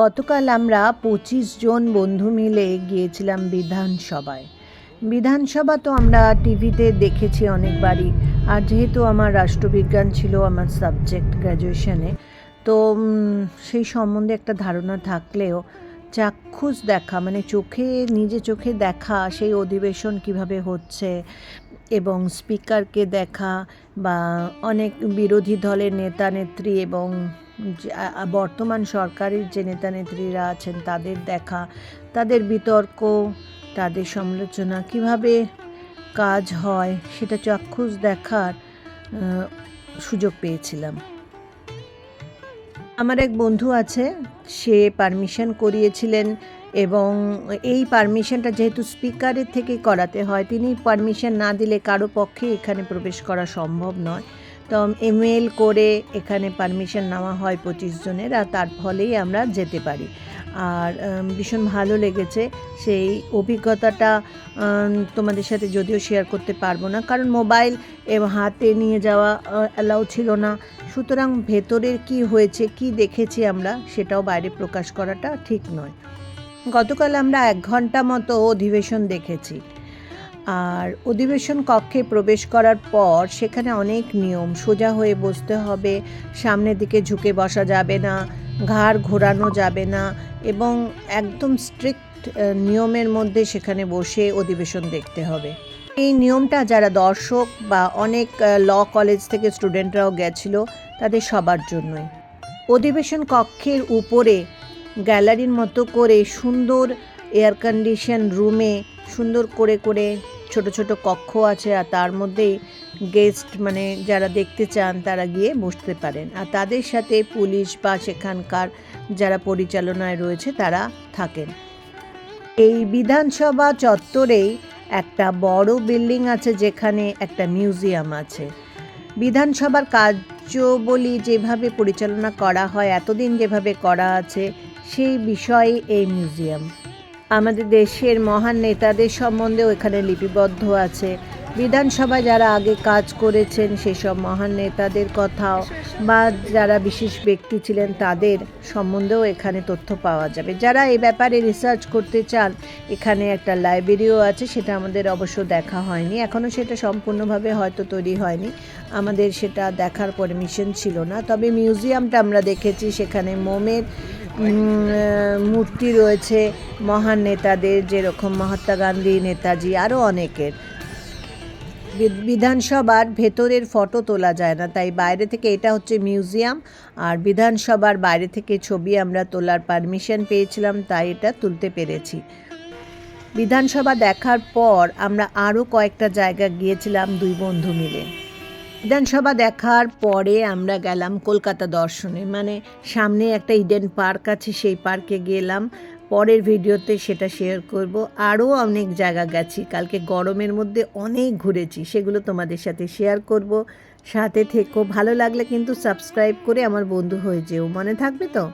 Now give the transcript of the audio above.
গতকাল আমরা পঁচিশ জন বন্ধু মিলে গিয়েছিলাম বিধানসভায়। বিধানসভা তো আমরা টিভিতে দেখেছি অনেকবারই। আর যেহেতু আমার রাষ্ট্রবিজ্ঞান ছিল আমার সাবজেক্ট গ্র্যাজুয়েশনে, তো সেই সম্বন্ধে একটা ধারণা থাকলেও চাক্ষুষ দেখা মানে চোখে, নিজে চোখে দেখা, সেই অধিবেশন কীভাবে হচ্ছে এবং স্পিকারকে দেখা বা অনেক বিরোধী দলের নেতা, নেত্রী এবং বর্তমান সরকারের যে নেতা নেত্রীরা আছেন, তাদের দেখা, তাদের বিতর্ক, তাদের সমালোচনা, কীভাবে কাজ হয়, সেটা চাক্ষুষ দেখার সুযোগ পেয়েছিলাম। আমার এক বন্ধু আছে, সে পারমিশন করিয়েছিলেন এবং এই পারমিশনটা যেহেতু স্পিকারের থেকে করাতে হয়, তিনি পারমিশন না দিলে কারও পক্ষে এখানে প্রবেশ করা সম্ভব নয়। তো ইমেল করে এখানে পারমিশন নেওয়া হয় পঁচিশ জনের আর তার ফলেই আমরা যেতে পারি। আর ভীষণ ভালো লেগেছে সেই অভিজ্ঞতাটা তোমাদের সাথে যদিও শেয়ার করতে পারব না কারণ মোবাইল এবং হাতে নিয়ে যাওয়া অ্যালাউ ছিল না। সুতরাং ভেতরের কি হয়েছে, কি দেখেছি আমরা সেটাও বাইরে প্রকাশ করাটা ঠিক নয়। গতকাল আমরা এক ঘণ্টা মতো অধিবেশন দেখেছি। আর অধিবেশন কক্ষে প্রবেশ করার পর সেখানে অনেক নিয়ম। সোজা হয়ে বসতে হবে, সামনের দিকে ঝুঁকে বসা যাবে না, ঘাড় ঘোরানো যাবে না এবং একদম স্ট্রিক্ট নিয়মের মধ্যে সেখানে বসে অধিবেশন দেখতে হবে। এই নিয়মটা যারা দর্শক বা অনেক ল কলেজ থেকে স্টুডেন্টরাও গেছিল, তাদের সবার জন্যই। অধিবেশন কক্ষের উপরে গ্যালারির মতো করে সুন্দর এয়ার কন্ডিশন রুমে সুন্দর করে করে ছোট ছোট কক্ষ আছে আর তার মধ্যেই গেস্ট মানে যারা দেখতে চান তারা গিয়ে বসতে পারেন। আর তাদের সাথে পুলিশ বা সেখানকার যারা পরিচালনায় রয়েছে তারা থাকেন। এই বিধানসভা চত্বরেই একটা বড় বিল্ডিং আছে যেখানে একটা মিউজিয়াম আছে। বিধানসভার কার্যবলী যেভাবে পরিচালনা করা হয়, এতদিন যেভাবে করা আছে, সেই বিষয়ে এই মিউজিয়াম। আমাদের দেশের মহান নেতাদের সম্বন্ধেও এখানে লিপিবদ্ধ আছে। বিধানসভায় যারা আগে কাজ করেছেন, সেসব মহান নেতাদের কথাও বা যারা বিশেষ ব্যক্তি ছিলেন, তাদের সম্বন্ধেও এখানে তথ্য পাওয়া যাবে। যারা এই ব্যাপারে রিসার্চ করতে চান, এখানে একটা লাইব্রেরিও আছে, সেটা আমাদের অবশ্য দেখা হয়নি। এখনও সেটা সম্পূর্ণভাবে হয়তো তৈরি হয়নি। আমাদের সেটা দেখার পারমিশন ছিল না। তবে মিউজিয়ামটা আমরা দেখেছি, সেখানে মোমের মূর্তি রয়েছে, মহান নেতাদের, যেরকম মহাত্মা গান্ধী, নেতাজি আরও অনেকের। বিধানসভার ভেতরের ফটো তোলা যায় না, তাই বাইরে থেকে এটা হচ্ছে মিউজিয়াম, আর বিধানসভার বাইরে থেকে ছবি আমরা তোলার পারমিশন পেয়েছিলাম, তাই এটা তুলতে পেরেছি। বিধানসভা দেখার পর আমরা আরও কয়েকটা জায়গা গিয়েছিলাম, দুই বন্ধু মিলে। বিধানসভা দেখার পরে আমরা গেলাম কলকাতা দর্শনে। মানে সামনে একটা ইডেন পার্ক আছে, সেই পার্কে গেলাম। পরের ভিডিওতে সেটা শেয়ার করব। আরও অনেক জায়গা গেছি। কালকে গরমের মধ্যে অনেক ঘুরেছি, সেগুলো তোমাদের সাথে শেয়ার করব। সাথে থেকো। ভালো লাগলে কিন্তু সাবস্ক্রাইব করে আমার বন্ধু হয়ে যেও। মনে থাকবে তো?